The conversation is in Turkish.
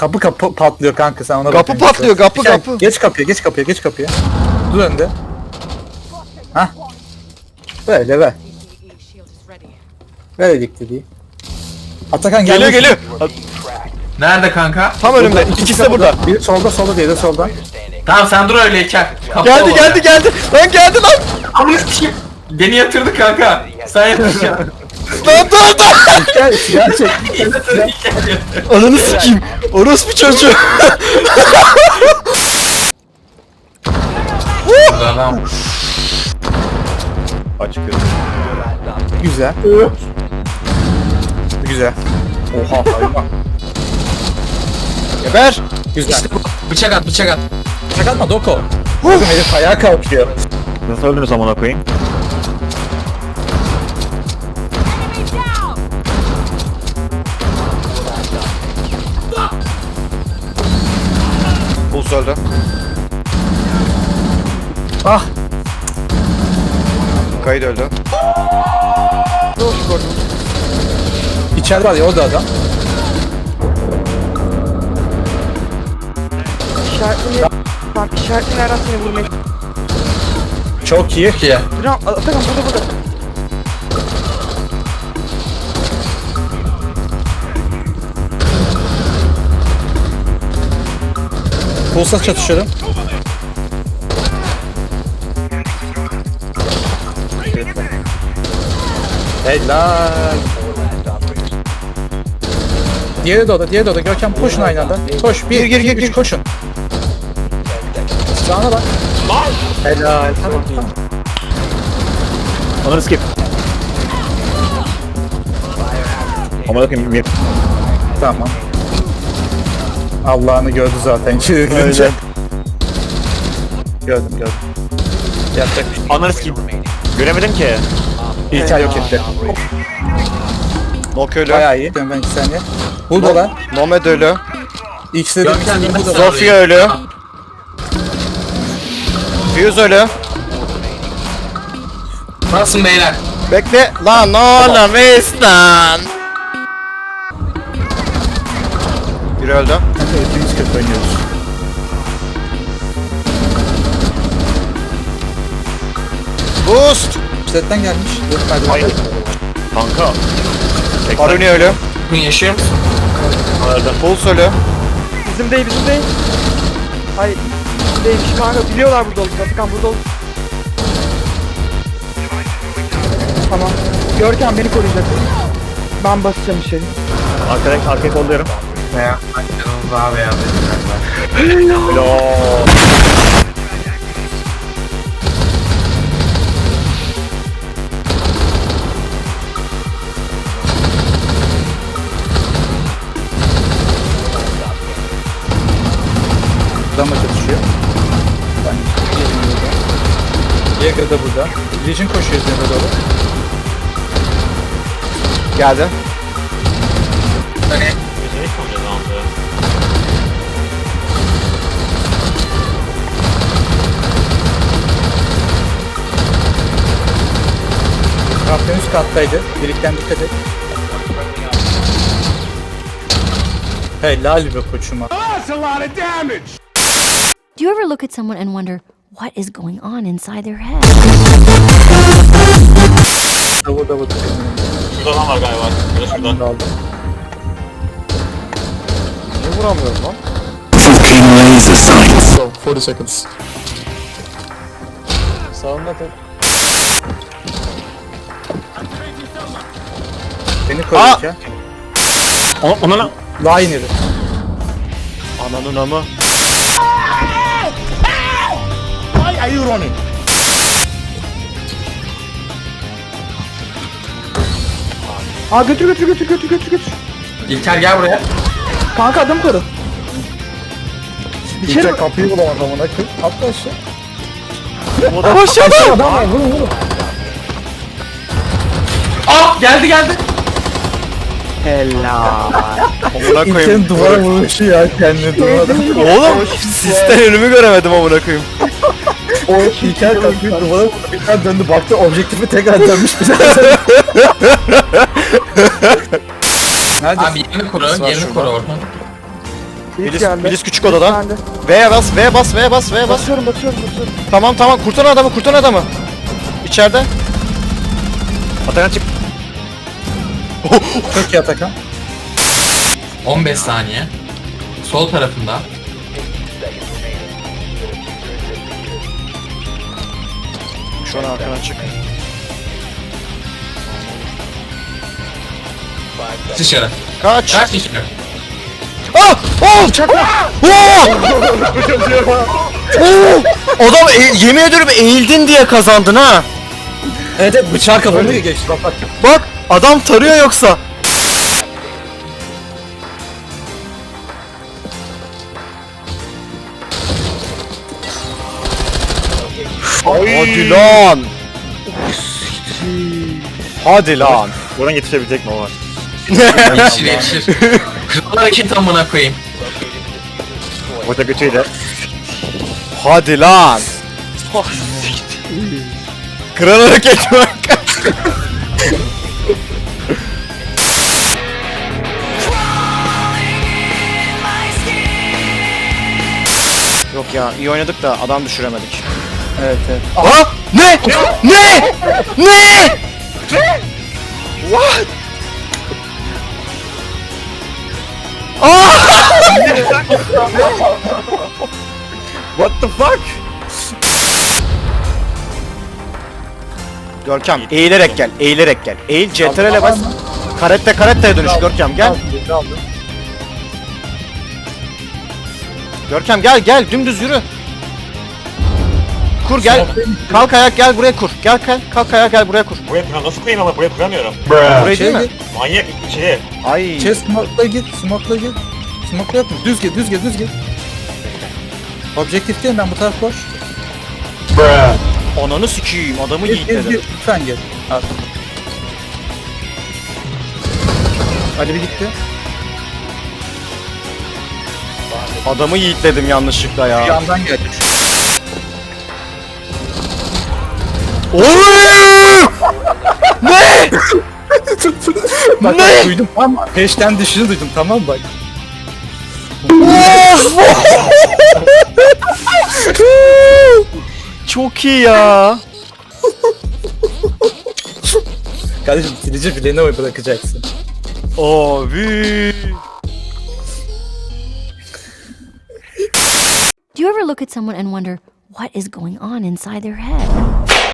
Kapı kapı patlıyor kanka sen ona Kapı patlıyor, kapı, Gel, kapı. Geç kapıya geç kapıya geç kapıya. Dur önde. Hah. Böyle ver. Ver elik dediği. Atakan gel. Geliyor geliyor. Nerede kanka? Tam önümde. İkisi de burada. Biri solda solda diğeri de solda. Tamam sen dur öyle İlker. Kapı Geldi geldi geldi. Lan geldi lan. Amına sikeyim. Beni yatırdı kanka. Sen yatıracaksın. Lan dur dur. Gel gerçek. Ananı sikeyim. Orospu çocuğu. Adam. Güzel. Güzel. Oha hayvan. Geber. Güzel. İşte bu. Bıçak at bıçak at. Sakatma Doko. Bakın herif ayağa kalkıyor. Nasıl öldünüz amına koyayım? Öldü. Ah. Kayıt öldü. İçeride var ya o da adam. İşaretini Bak işaretini nereden seni vurmaya Çok iyi. Ki. Ram Atakan burada burada Pulsa çatışıyorum. Helal. Diğeri de orada, diğeri de orada. Görkem koşun aynı anda. Koş, bir, Gir, gir, gir, koşun. Sağına bak. Helal, tamam, tamam. Onları skip. Amına koyayım. mir- Tamam. Allah'ını gördü zaten. Çığırınca. Öyle. Gördüm, gördüm. Yapacak bir şey. Ananı sikeyim. Göremedim ki. İlker yok etti. Nok ölü. Bayağı iyi. Ben iki saniye. Buradalar. Nomad ölü. İkisi de Görkem Sofia ölü. Fuse ölü. Nasılsın beyler? Bekle. Lan oğlum Wistan. Biri öldü. Hepimiz kötü oynuyoruz. Boost. Setten gelmiş. Dur, hadi Hayır. bakalım. Kanka. Aruni ölü. Yaşıyor musun? Öldüm. Pulse ölü. Bizim değil bizim değil Hayır bizim değilmiş kanka biliyorlar burada olduk Atakan burada olduk Tamam Görkem beni koruyacak Ben basacağım içeri Arkadan arkaya kolluyorum. Ne ya? Canımız daha beyaz. Helal. Buradan da çatışıyor. Ben Diego da burada. Legion koşuyor üzerine doğru. Geldi. Hani Kaptan üst kattaydı. Birlikten dikkat et. Helal be koçuma. Do you ever look at someone and wonder what is going on inside their head? Davul davul. Şurada adam var galiba. Şurada şurada. Aldım. Niye vuramıyorum lan? Go, 40 seconds. Sağında da. Beni koruyacak ya. Ona, ona lan. Daha ineri. Ananın amı. Aa götür götür götür götür götür götür İlker gel buraya. Kanka adam koru İçeri İlker kapıyı bulamadı amına koyayım. Atla aşağı. Aşağıda. Adam var vurun vurun. Ah geldi geldi. Amına koyayım. İlker'in duvara vuruşu ya kendini duvara. Oğlum sisten önümü göremedim amına koyayım. O İlker kapıyı duvara vurdu. Bir tane döndü baktı objektifi tekrar dönmüş bir daha. Nerede? Abi yerini koru. Var Yerini şurada. koru oradan. Blitz Bilis, küçük. Geldi. V'ye bas, V'ye bas, V'ye bas, V'ye bas. Basıyorum basıyorum basıyorum. Tamam tamam kurtar adamı, kurtar adamı. İçeride. Atakan çık. Çok iyi Atakan. 15 saniye. Sol tarafında. Şu an arkadan çık. Dışarı. Kaç. Kaç dışarı. Ah! Oh! Oh! Oh! Adam e- yemin ediyorum eğildin diye kazandın ha. Evet evet bıçağı kafamı geçti bak bak. Bak adam tarıyor yoksa. Hadi lan. Hadi lan. Buradan yetişebilecek mi o var? Yetişir yetişir. Kral hareket amına koyayım. Orta götüyle. Hadi lan. Kral hareket bak. Yok ya iyi oynadık da adam düşüremedik. Evet evet. Aha! Ne? Ne? Ne? What? Aa! Görkem eğilerek gel, eğilerek gel. Eğil CTRL'e bas. Karette karetteye dönüş Görkem gel. Görkem gel gel dümdüz yürü. Kur gel. Kalk ayak gel buraya kur. Gel gel kalk ayak gel buraya kur. Buraya kuram nasıl koyayım ama buraya kuramıyorum. Burayı değil Şey mi? git, Manyak bir şey. Ay. şey smoke'la git, smoke'la git. Smoke'la yapma. Düz git, düz git, düz git. Objektifteyim ben bu taraf boş. Ananı sikeyim adamı Git, git, yiğitledim. git. Lütfen. Al. Ali bir gitti. Adamı yiğitledim yanlışlıkla ya. yandan geldi. Oy! ne? Bak, Ne? bak duydum ama peşten düşüşünü duydum tamam bak. Çok iyi ya. Kardeşim silici fileni oy bırakacaksın. Abi. Do you ever look at someone and wonder what is going on inside their head?